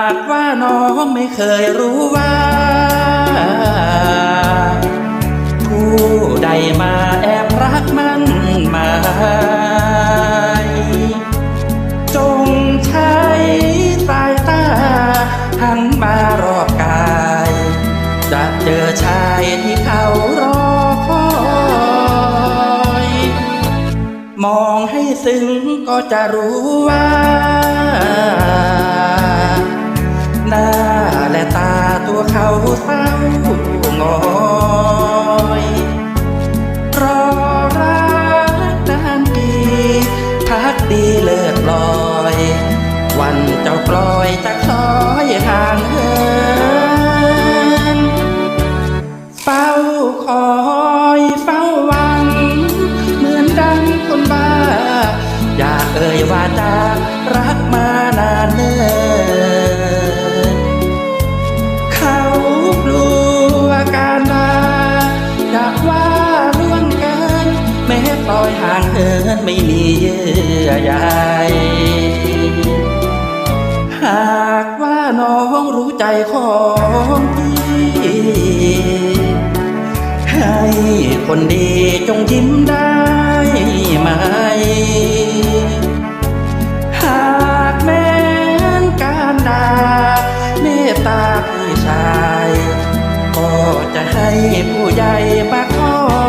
ากว่าน้องไม่เคยรู้ว่า ผู้ใดมาแอบรักมันหมายจงใช้สายตาหันมารอบกาย จะเจอชายที่เขารอคอย มองให้ซึ้งก็จะรู้ว่า หน้าและตาตัวเขาเศร้างอยรอรักนานปีพักดีเลิศลอย วันเจ้ากลอยจะคล้อยห่างเหินเฝ้าคอยเฝ้าหวัง เหมือนดังคนบ้า อยากเอ่ยว่าจะรักมานานเนิ่ ไม่มีเยื่อใยหากว่าน้องรู้ใจของพี่ให้คนดีจงยิ้มได้ไหม หากแม้นการดาเมตตาพี่ชาย ก็จะให้ผู้ใหญ่ประคอ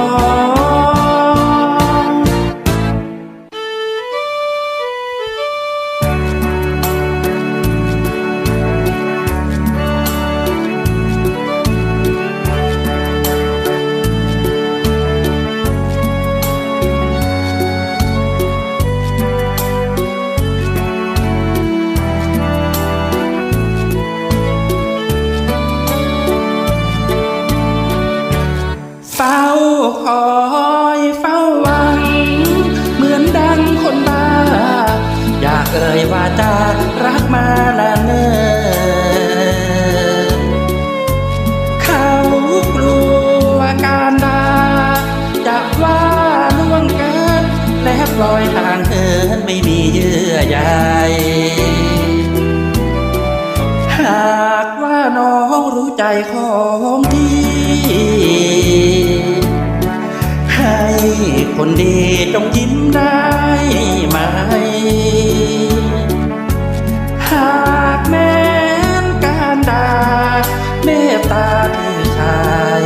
ใจของพี่ให้คนดีจงยิ้มได้ไหม หากแม้นการด่าเมตตาพี่ชาย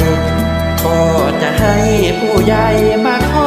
ก็จะให้ผู้ใหญ่มาขอ